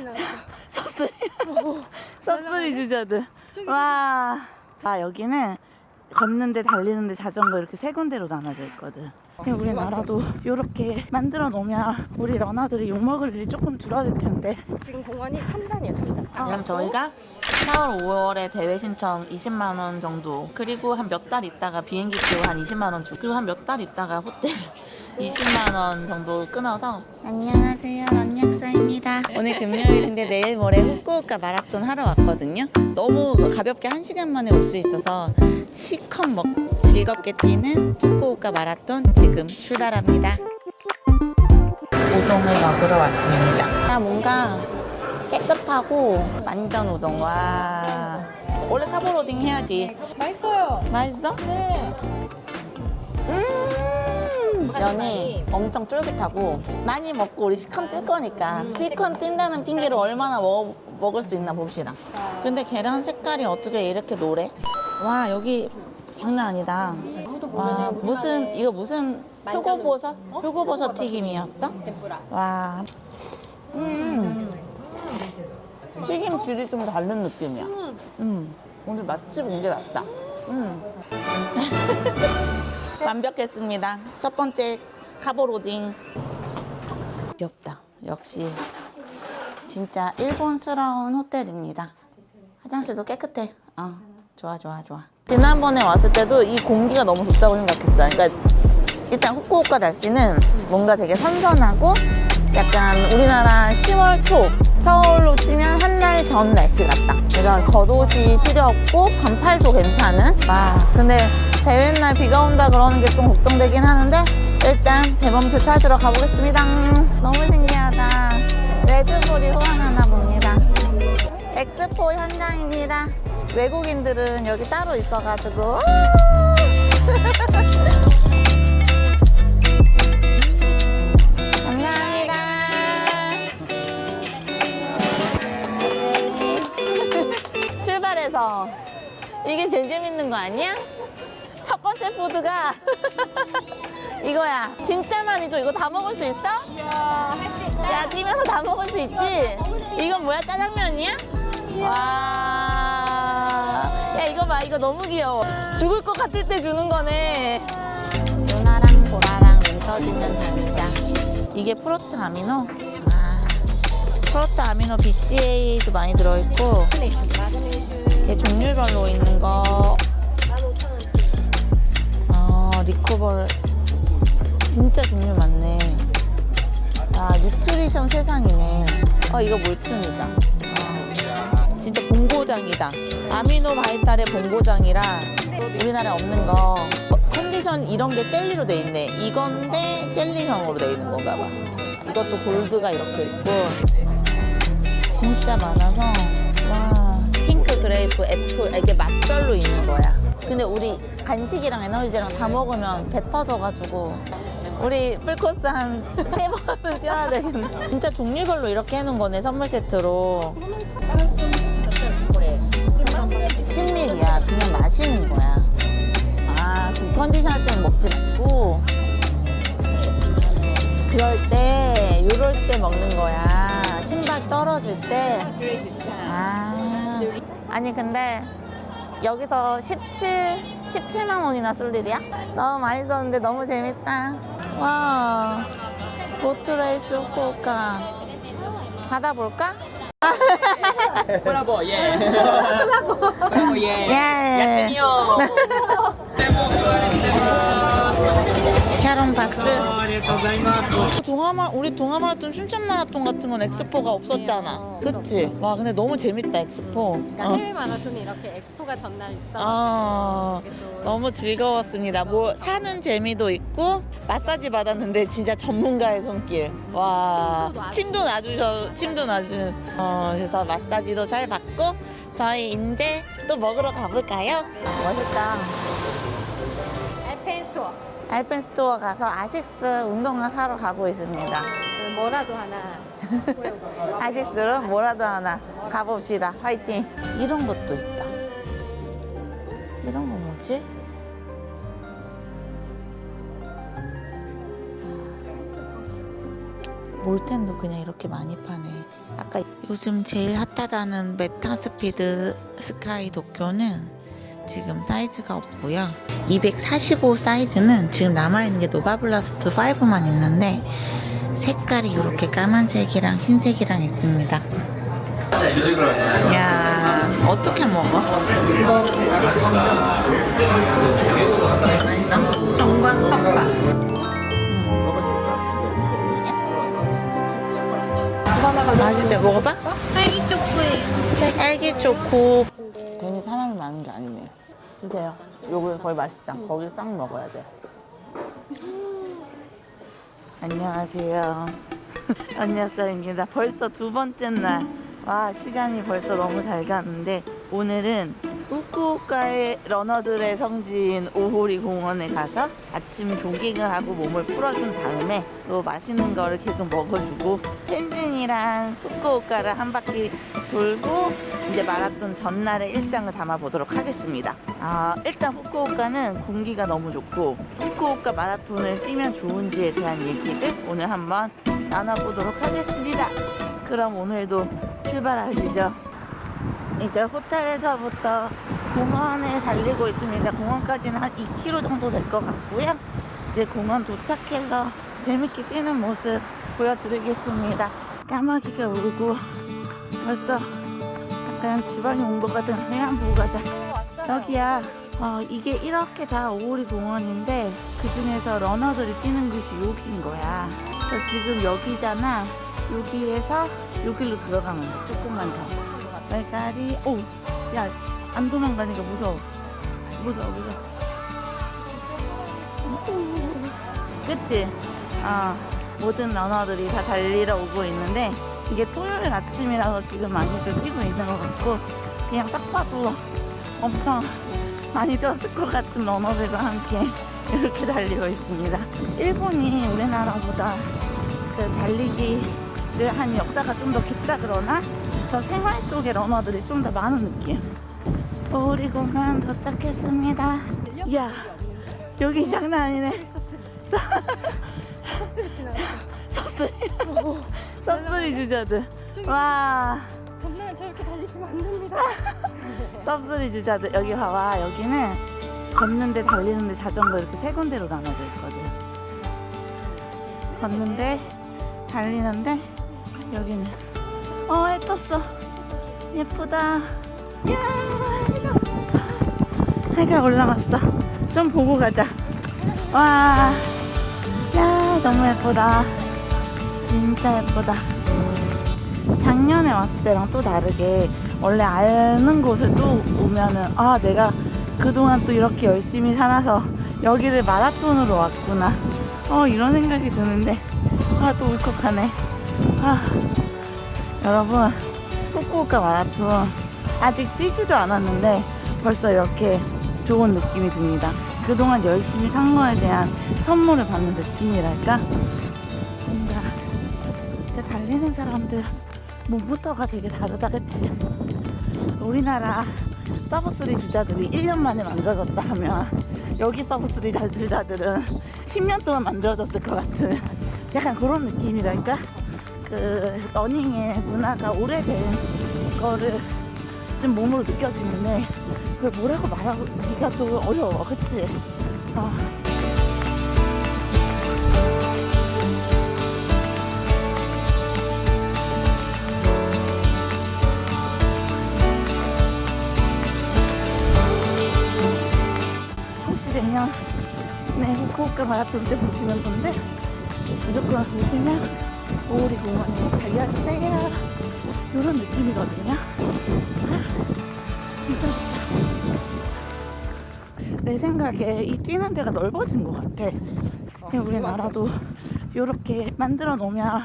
지나갔어. 섭소리 섭소리 주자들 와. 자 여기는 걷는데 달리는데 자전거 이렇게 세 군데로 나눠져 있거든. 우리나라도 이렇게 만들어 놓으면 우리 러너들이 욕 먹을 일이 조금 줄어들 텐데. 지금 공원이 3단이에요, 3단. 그럼 저희가 4월, 5월에 대회 신청 20만 원 정도 그리고 한 몇 달 있다가 비행기 표 한 20만 원 주고 그리고 한 몇 달 있다가 호텔 20만 원 정도 끊어서. 안녕하세요. 런약사입니다. 오늘 금요일인데 내일 모레 후쿠오카 마라톤 하러 왔거든요. 너무 가볍게 한 시간 만에 올 수 있어서 시컷 먹 즐겁게 뛰는 후쿠오카 마라톤 지금 출발합니다. 우동을 먹으러 왔습니다. 아 뭔가 깨끗하고 완전 우동 와 원래 타보로딩 해야지. 맛있어요. 맛있어? 네. 음 면이 엄청 쫄깃하고 많이 먹고 우리 시컨 뛸 거니까 시컨 뛴다는 핑계로 얼마나 먹, 먹을 수 있나 봅시다. 근데 계란 색깔이 어떻게 이렇게 노래? 와 여기 장난 아니다. 와 무슨 이거 무슨 표고버섯? 표고버섯 튀김이었어? 와. 음. 튀김 질이 좀 다른 느낌이야. 음. 오늘 맛집 온게 맞다. 음. 완벽했습니다. 첫 번째 카보로딩. 귀엽다. 역시 진짜 일본스러운 호텔입니다. 화장실도 깨끗해. 어, 좋아, 좋아, 좋아. 지난번에 왔을 때도 이 공기가 너무 좋다고 생각했어. 그러니까 일단 후쿠오카 날씨는 뭔가 되게 선선하고 약간 우리나라 10월 초 서울로 치면 한 달 전 날씨 같다. 그래서 겉옷이 필요 없고 반팔도 괜찮은. 와 근데 대회 날 비가 온다 그러는 게 좀 걱정되긴 하는데 일단 대본표 찾으러 가보겠습니다. 너무 신기하다. 레드불이 호환하나 봅니다. 엑스포 현장입니다. 외국인들은 여기 따로 있어가지고. 감사합니다. 출발해서 이게 제일 재밌는 거 아니야? 푸드가 이거야. 진짜 많이 줘. 이거 다 먹을 수 있어? 야, 뛰면서 다 먹을 수 있지? 이건 뭐야? 짜장면이야? 와. 야, 이거 봐. 이거 너무 귀여워. 죽을 것 같을 때 주는 거네. 누나랑 보라랑 눈 떠주면 됩니다. 이게 프로트 아미노? 아. 프로트 아미노 BCA도 많이 들어있고, 이게 종류별로 있는 거, 15,000원치. 어, 리코버 진짜 종류 많네. 아, 뉴트리션 세상이네. 어, 이거 몰튼이다. 어, 진짜 본고장이다. 아미노 바이탈의 본고장이라 우리나라에 없는 거. 어, 컨디션 이런 게 젤리로 돼 있네. 이건데 젤리형으로 돼 있는 건가 봐. 이것도 골드가 이렇게 있고. 진짜 많아서. 와, 핑크, 그레이프, 애플. 이게 맛별로 있는 거야. 근데 우리 간식이랑 에너지랑 다 먹으면 배 터져가지고 우리 풀코스 한 세 번은 뛰어야 되겠네. 진짜 종류별로 이렇게 해놓은 거네 선물 세트로. 10ml야. 그냥 마시는 거야. 아, 그 컨디션 할 때는 먹지 말고 그럴 때, 요럴 때 먹는 거야. 신발 떨어질 때. 아. 아니 근데 여기서 17, 17만 원이나 쓸 일이야? 너무 많이 썼는데 너무 재밌다. 와, 보트레이스 후쿠오카. 받아볼까? 콜라보, 예. 콜라보. 콜라보, 예. 예. 야뜨니요. 캬론 바스. 동아마 우리 동아마라톤 춘천 마라톤 같은 건 엑스포가 없었잖아. 어, 그치? 와 근데 너무 재밌다 엑스포. 그러니까 어. 해외 마라톤이 이렇게 엑스포가 전날 있어. 아, 너무 즐거웠습니다. 뭐 사는 재미도 있고 마사지 받았는데 진짜 전문가의 손길. 와 침도 놔주셔 침도 놔주. 어 그래서 마사지도 잘 받고 저희 이제 또 먹으러 가볼까요? 아, 멋있다. 알펜 스토어. 알펜 스토어 가서 아식스 운동화 사러 가고 있습니다. 뭐라도 하나. 아식스로 뭐라도 하나 가봅시다. 화이팅. 이런 것도 있다. 이런 거 뭐지? 볼텐도 그냥 이렇게 많이 파네. 아까 요즘 제일 핫하다는 메타스피드 스카이 도쿄는 지금 사이즈가 없고요. 245 사이즈는 지금 남아있는 게 노바블라스트 5만 있는데 색깔이 이렇게 까만색이랑 흰색이랑 있습니다. 야 어떻게 먹어? 정관 섞밥. 맛있대 먹어봐? 딸기 초코예요. 딸기 초코 괜히 사람이 많은 게 아니네 드세요. 요거 거의 맛있다. 거기 싹 먹어야 돼. 안녕하세요. 안녕하세요입니다. 벌써 두 번째 날 와 시간이 벌써 너무 잘 가는데 오늘은 후쿠오카의 러너들의 성지인 오호리 공원에 가서 아침 조깅을 하고 몸을 풀어준 다음에 또 맛있는 거를 계속 먹어주고 텐진이랑 후쿠오카를 한 바퀴 돌고 이제 마라톤 전날의 일상을 담아보도록 하겠습니다. 아, 일단 후쿠오카는 공기가 너무 좋고 후쿠오카 마라톤을 뛰면 좋은지에 대한 얘기들 오늘 한번 나눠보도록 하겠습니다. 그럼 오늘도 출발하시죠. 이제 호텔에서부터 공원에 달리고 있습니다. 공원까지는 한 2km 정도 될 것 같고요. 이제 공원 도착해서 재밌게 뛰는 모습 보여드리겠습니다. 까마귀가 울고 벌써 약간 지방이 온것 같은 보고 가자. 여기야. 어, 이게 이렇게 다 오오리 공원인데 그 중에서 러너들이 뛰는 곳이 여기인 거야. 지금 여기잖아. 여기에서 여기로 들어가면 돼. 조금만 더. 빨가리. 오, 야, 안 도망가니까 무서워. 무서워, 무서워. 그치? 아, 모든 러너들이 다 달리러 오고 있는데 이게 토요일 아침이라서 지금 많이들 뛰고 있는 것 같고 그냥 딱 봐도 엄청 많이 뛰었을 것 같은 러너들과 함께 이렇게 달리고 있습니다. 일본이 우리나라보다 그 달리기를 한 역사가 좀 더 깊다 그러나 더 생활 속의 러너들이 좀 더 많은 느낌. 오리 공간 도착했습니다. 야 여기 장난 아니네. 섭소리 섭소리 주자들. 와 전날 저렇게 달리시면 안 됩니다. 섭소리 주자들 여기 봐봐 여기는 걷는데 달리는데 자전거 이렇게 세 군데로 나눠져 있거든. 걷는데 달리는데 여기는 어해 떴어. 예쁘다. 해가 올라갔어. 좀 보고 가자. 와 야 너무 예쁘다. 진짜 예쁘다. 작년에 왔을 때랑 또 다르게 원래 아는 곳을 또 오면은 아 내가 그동안 또 이렇게 열심히 살아서 여기를 마라톤으로 왔구나. 어 이런 생각이 드는데. 아 또 울컥하네. 아 여러분 후쿠오카 마라톤 아직 뛰지도 않았는데 벌써 이렇게 좋은 느낌이 듭니다. 그동안 열심히 산 거에 대한 선물을 받는 느낌이랄까? 뭔가 진짜 달리는 사람들 몸부터가 되게 다르다 그치? 우리나라 서브스리 주자들이 1년 만에 만들어졌다 하면 여기 서브스리 자- 주자들은 10년 동안 만들어졌을 것 같은 약간 그런 느낌이랄까 그 러닝의 문화가 오래된 거를 좀 몸으로 느껴지는데 그걸 뭐라고 말하기가 또 어려워 그치? 어. 혹시 내년 네, 후쿠오카 마라톤 때 보시는 분들 무조건 보시면 오리 공원에 달려주세요 이런 느낌이거든요 아, 진짜 좋다 내 생각에 이 뛰는 데가 넓어진 것 같아 그냥 우리나라도 이렇게 만들어 놓으면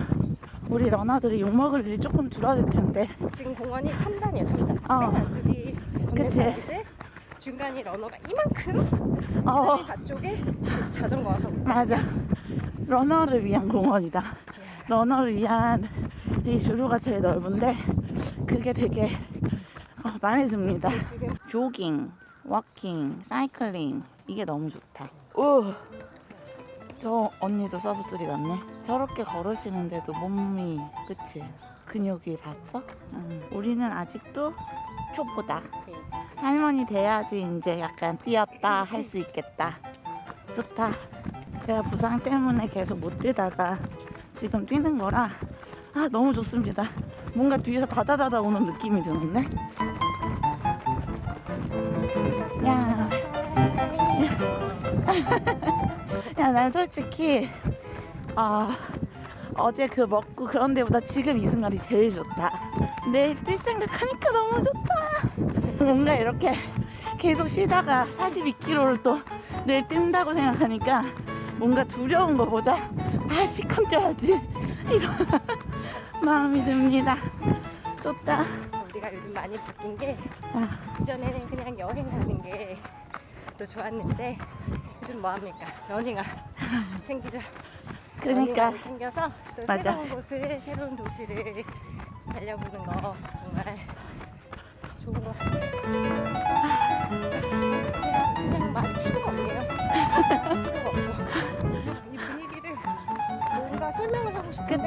우리 러너들이 욕먹을 일이 조금 줄어들 텐데 지금 공원이 3단이에요, 3단. 어. 맨 그치. 중간이 러너가 이만큼, 어. 그다음에 바쪽에 그래서 자전거가 가고 맞아. 러너를 위한 공원이다. 러너를 위한 이 주로가 제일 넓은데 그게 되게 어, 마음에 듭니다. 지금 조깅, 워킹, 사이클링 이게 너무 좋다. 오, 저 언니도 서브스리 같네. 저렇게 걸으시는데도 몸이 그치? 근육이 봤어? 응. 우리는 아직도 초보다. 할머니 돼야지 이제 약간 뛰었다 할 수 있겠다. 좋다. 제가 부상 때문에 계속 못 뛰다가 지금 뛰는 거라 아 너무 좋습니다. 뭔가 뒤에서 다다다다 오는 느낌이 드는데. 야. 야, 난 솔직히 아 어제 그 먹고 그런 데보다 지금 이 순간이 제일 좋다. 내일 뛸 생각하니까 너무 좋다. 뭔가 이렇게 계속 쉬다가 42km를 또 내일 뛴다고 생각하니까 뭔가 두려운 것보다 아 시컨 뛰어야지 이런 마음이 듭니다. 좋다. 우리가 요즘 많이 바뀐 게 아, 이전에는 그냥 여행 가는 게 또 좋았는데 요즘 뭐 합니까? 러닝화 챙기죠. 그러니까 러닝화를 챙겨서 또 맞아. 새로운 곳을 새로운 도시를 달려보는 거 정말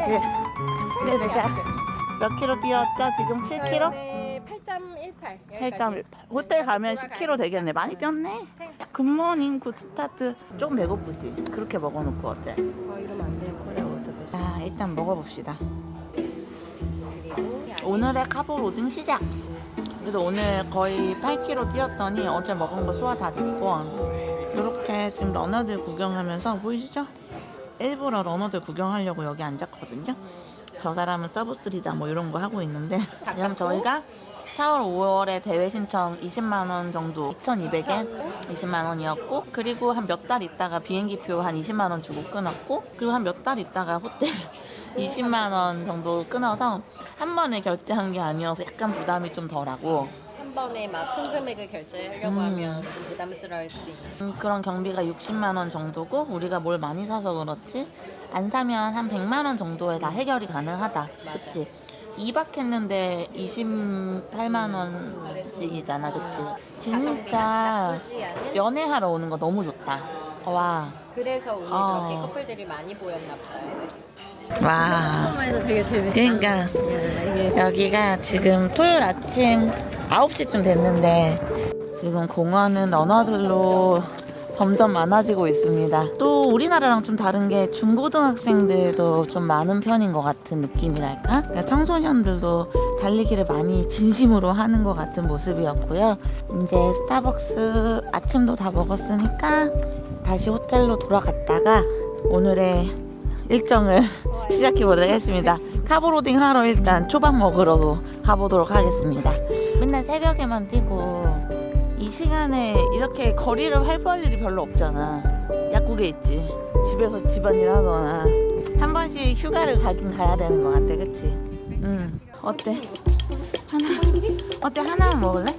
그치? 네, 내가. 몇 킬로 뛰었죠? 지금 7 킬로? 저희는 8.18. 8.18. 호텔 가면 10 킬로 되겠네. 많이 뛰었네. 굿모닝 굿 스타트. 좀 배고프지? 그렇게 먹어놓고 어때? 어, 이러면 안 돼요. 그래 어때? 자 일단 먹어봅시다. 그리고 오늘의 카보 로딩 시작. 그래서 오늘 거의 8km 뛰었더니 어제 먹은 거 소화 다 됐고 이렇게 지금 러너들 구경하면서 보이시죠? 일부러 러너들 구경하려고 여기 앉았거든요. 저 사람은 서브스리다 뭐 이런 거 하고 있는데 그럼 저희가 4월 5월에 대회 신청 20만 원 정도 2,200엔 20만 원이었고 그리고 한 몇 달 있다가 비행기표 한 20만 원 주고 끊었고 그리고 한 몇 달 있다가 호텔 20만 원 정도 끊어서 한 번에 결제한 게 아니어서 약간 부담이 좀 덜하고 한 번에 막 큰 금액을 결제하려고 음. 하면 좀 부담스러울 수 있는. 음, 그런 경비가 60만 원 정도고 우리가 뭘 많이 사서 그렇지 안 사면 한 100만 원 정도에 다 해결이 가능하다 그치 2박 했는데 28만 원씩이잖아 그치 진짜 나쁘지 않은. 연애하러 오는 거 너무 좋다 와 그래서 오늘 어. 그렇게 커플들이 많이 보였나 보다. 와. 처음에도 되게 재밌어. 그러니까 여기가 지금 토요일 아침 9시쯤 됐는데 지금 공원은 러너들로 점점 많아지고 있습니다. 또 우리나라랑 좀 다른 게 중고등학생들도 좀 많은 편인 것 같은 느낌이랄까? 그러니까 청소년들도 달리기를 많이 진심으로 하는 것 같은 모습이었고요. 이제 스타벅스 아침도 다 먹었으니까 다시 호텔로 돌아갔다가 오늘의 일정을 시작해 보도록 하겠습니다. 카보로딩 하러 일단 초밥 먹으러 가보도록 하겠습니다. 맨날 새벽에만 뛰고 이 시간에 이렇게 거리를 활보할 일이 별로 없잖아. 약국에 있지. 집에서 집안일 하거나 한 번씩 휴가를 가긴 가야 되는 것 같아, 그치? 응. 어때? 하나 어때 하나만 먹을래?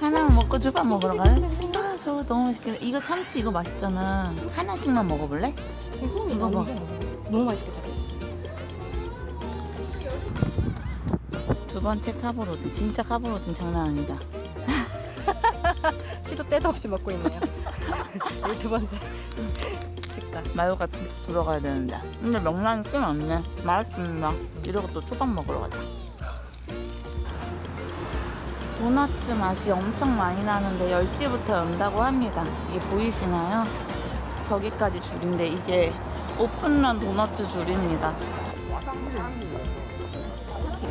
하나만 먹고 초밥 먹으러 갈래? 아 저거 너무 맛있겠다. 이거 참치 이거 맛있잖아. 하나씩만 먹어볼래? 이거 봐. 너무 맛있겠다. 번째 카보로딩 진짜 카보로딩 장난 아니다. 시도 때도 없이 먹고 있네요. 이 두 번째 식사. 마요 같은 게 들어가야 되는데. 근데 명란이 꽤 많네. 맛있습니다. 이러고 또 초밥 먹으러 가자. 도너츠 맛이 엄청 많이 나는데 10시부터 연다고 합니다. 이게 보이시나요? 저기까지 줄인데 이게 오픈런 도너츠 줄입니다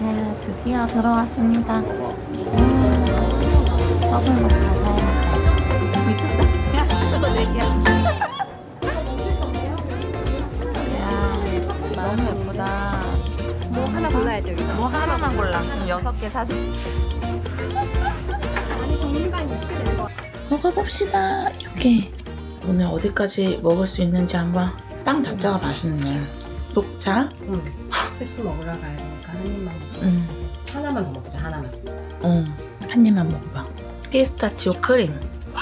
네 드디어 들어왔습니다 음, 떡을 먹자 사야 미쳤다 야 이거 내기야 이야, 너무 예쁘다. 뭐 하나 골라야죠 여기서. 뭐 하나만 골라. 그럼 여섯 개 사줘. 먹어봅시다. 이렇게 오늘 어디까지 먹을 수 있는지 한번 빵 자체가 맛있네. 녹차. 응. 스시 먹으러 가야 되니까 먹자. 음. 하나만 더 먹자 하나만. 응. 한 입만 먹어봐. 피스타치오 크림. 와.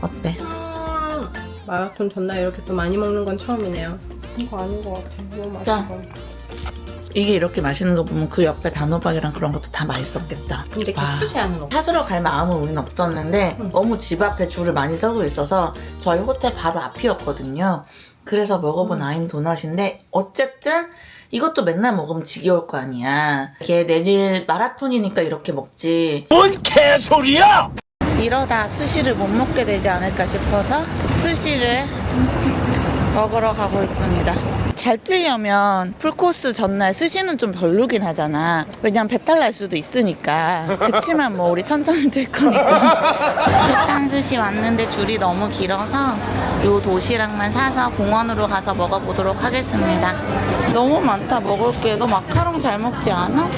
어때? 마라톤 전날 이렇게 또 많이 먹는 건 처음이네요. 이거 아닌 것 같아. 너무 자. 맛있어. 이게 이렇게 맛있는 거 보면 그 옆에 단호박이랑 그런 것도 다 맛있었겠다. 근데 와. 격수 제한은 없어. 사수러 갈 마음은 우린 없었는데 너무 집 앞에 줄을 많이 서고 있어서 저희 호텔 바로 앞이었거든요. 그래서 먹어본 아임 도넛인데 어쨌든 이것도 맨날 먹으면 지겨울 거 아니야. 이게 내일 마라톤이니까 이렇게 먹지. 뭔 개소리야! 이러다 스시를 못 먹게 되지 않을까 싶어서 스시를 먹으러 가고 있습니다. 잘 뜨려면 풀코스 전날 스시는 좀 별로긴 하잖아. 왜냐면 배탈 날 수도 있으니까. 그치만 뭐 우리 천천히 뜰 거니까. 일단 스시 왔는데 줄이 너무 길어서 요 도시락만 사서 공원으로 가서 먹어보도록 하겠습니다. 너무 많다 먹을 게. 너 마카롱 잘 먹지 않아?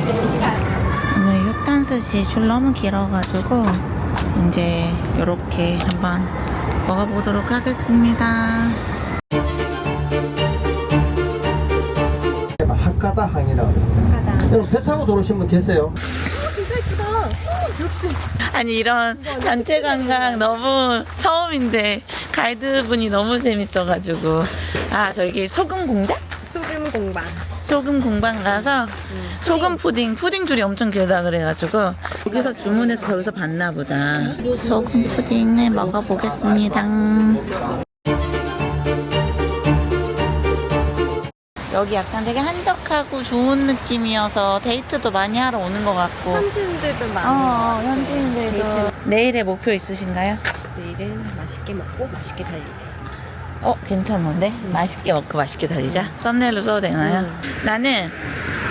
오늘 요탄 스시 줄 너무 길어가지고 이제 이렇게 한번 먹어보도록 하겠습니다. 여러분 배 타고 들어오신 분 계세요? 아니 이런 단체 관광 너무 처음인데 가이드 분이 너무 재밌어가지고. 아 저기 소금 공장? 소금 공방. 소금 공방 가서 소금 푸딩 푸딩 줄이 엄청 길다 그래가지고 여기서 주문해서 저기서 봤나 보다. 소금 푸딩을 먹어보겠습니다 여기 약간 되게 한적하고 좋은 느낌이어서 데이트도 많이 하러 오는 것 같고 현지인들도 많고. 어, 현지인들도 내일의 목표 있으신가요? 내일은 맛있게 먹고 맛있게 달리자. 어, 괜찮은데? 맛있게 먹고 맛있게 달리자. 썸네일로 써도 되나요? 나는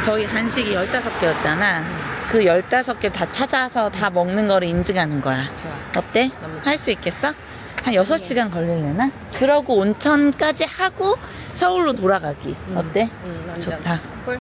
거기 간식이 15개였잖아. 그 15개 다 찾아서 다 먹는 거를 인증하는 거야. 좋아. 어때? 할 수 있겠어? 한 6시간 걸리려나? 그러고 온천까지 하고 서울로 돌아가기. 어때? 응, 완전. 좋다. 꿀.